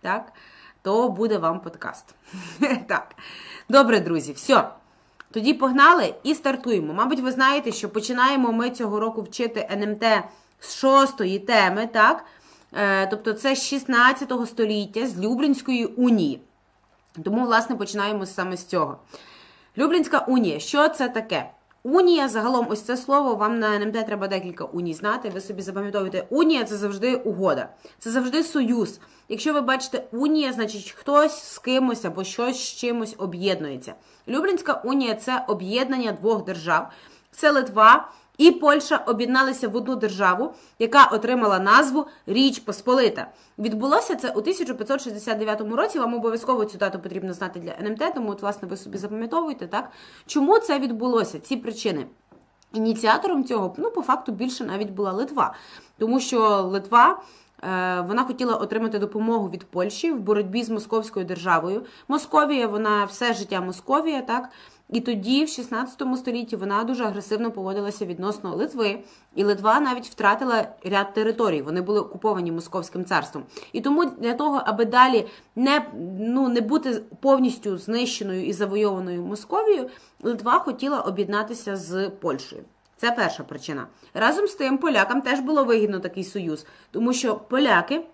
так, то буде вам подкаст. так. Добре, друзі, все. Тоді погнали і стартуємо. Мабуть, ви знаєте, що починаємо ми цього року вчити НМТ з шостої теми, так? Е, тобто це з 16 століття з Люблінської унії. Тому, власне, починаємо саме з цього. Люблінська унія. Що це таке? Унія, загалом, ось це слово, вам на НМТ треба декілька уній знати. Ви собі запам'ятовуєте, унія це завжди угода, це завжди союз. Якщо ви бачите унія, значить хтось з кимось або щось з чимось об'єднується. Люблінська унія це об'єднання двох держав. Це Литва і Польща об'єдналися в одну державу, яка отримала назву Річ Посполита. Відбулося це у 1569 році. Вам обов'язково цю дату потрібно знати для НМТ, тому от, власне, ви собі запам'ятовуєте, так? Чому це відбулося? Ці причини. Ініціатором цього, ну, по факту, більше навіть була Литва, тому що Литва. е, Вона хотіла отримати допомогу від Польщі в боротьбі з московською державою. Московія, вона все життя Московія, так і тоді, в 16 столітті, вона дуже агресивно поводилася відносно Литви, і Литва навіть втратила ряд територій. Вони були окуповані Московським царством. І тому для того, аби далі не, ну, не бути повністю знищеною і завойованою Московією, Литва хотіла об'єднатися з Польщею. Це перша причина. Разом з тим, полякам теж було вигідно такий союз, тому що поляки.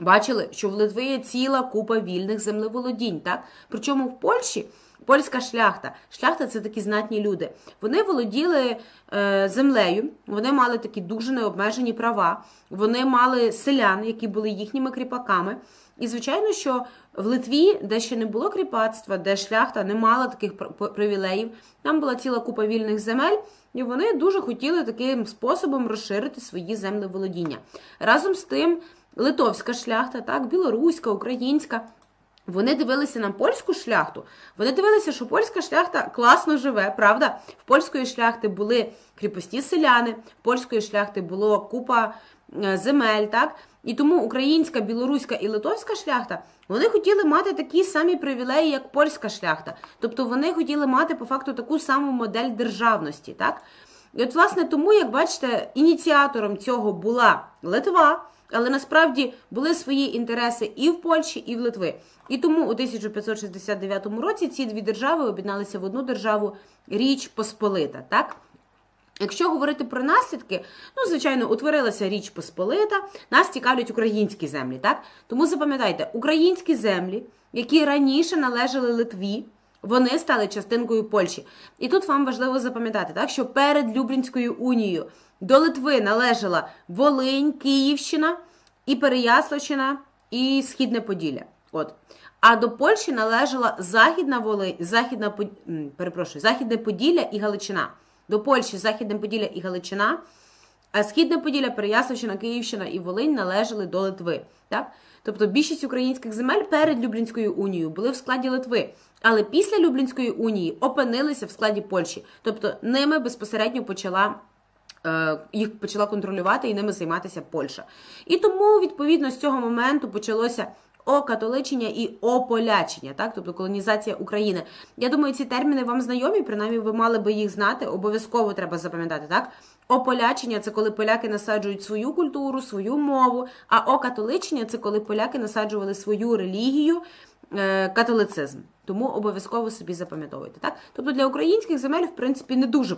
Бачили, що в Литві є ціла купа вільних землеволодінь, так? Причому в Польщі польська шляхта. Шляхта це такі знатні люди. Вони володіли е, землею, вони мали такі дуже необмежені права, вони мали селян, які були їхніми кріпаками. І, звичайно, що в Литві, де ще не було кріпацтва, де шляхта не мала таких пр- привілеїв, там була ціла купа вільних земель, і вони дуже хотіли таким способом розширити свої землеволодіння. Разом з тим, литовська шляхта, так, білоруська, українська. Вони дивилися на польську шляхту. Вони дивилися, що польська шляхта класно живе, правда? В польської шляхти були кріпості селяни, в польської шляхти було купа е, земель, так? І тому українська, білоруська і литовська шляхта вони хотіли мати такі самі привілеї, як польська шляхта. Тобто вони хотіли мати по факту таку саму модель державності, так? І от, власне, тому, як бачите, ініціатором цього була Литва. Але насправді були свої інтереси і в Польщі, і в Литві. І тому у 1569 році ці дві держави об'єдналися в одну державу Річ Посполита. Так? Якщо говорити про наслідки, ну, звичайно, утворилася Річ Посполита, нас цікавлять українські землі. Так? Тому запам'ятайте, українські землі, які раніше належали Литві, вони стали частинкою Польщі. І тут вам важливо запам'ятати, так, що перед Люблінською унією до Литви належала Волинь, Київщина, і Переяславщина, і Східне Поділля. От. А до Польщі належала Західна Волинь, Західна, перепрошую, Західне Поділля і Галичина. До Польщі Західне Поділля і Галичина, а Східне Поділля, Переяславщина, Київщина і Волинь належали до Литви. Так? Тобто більшість українських земель перед Люблінською унією були в складі Литви, але після Люблінської унії опинилися в складі Польщі. Тобто ними безпосередньо почала е, їх почала контролювати і ними займатися Польща. І тому, відповідно, з цього моменту почалося окатоличення і ополячення, так, тобто колонізація України. Я думаю, ці терміни вам знайомі, принаймні ви мали би їх знати. Обов'язково треба запам'ятати, так? Ополячення це коли поляки насаджують свою культуру, свою мову, а окатоличення це коли поляки насаджували свою релігію, е, католицизм. Тому обов'язково собі запам'ятовуйте. Так? Тобто для українських земель, в принципі, не дуже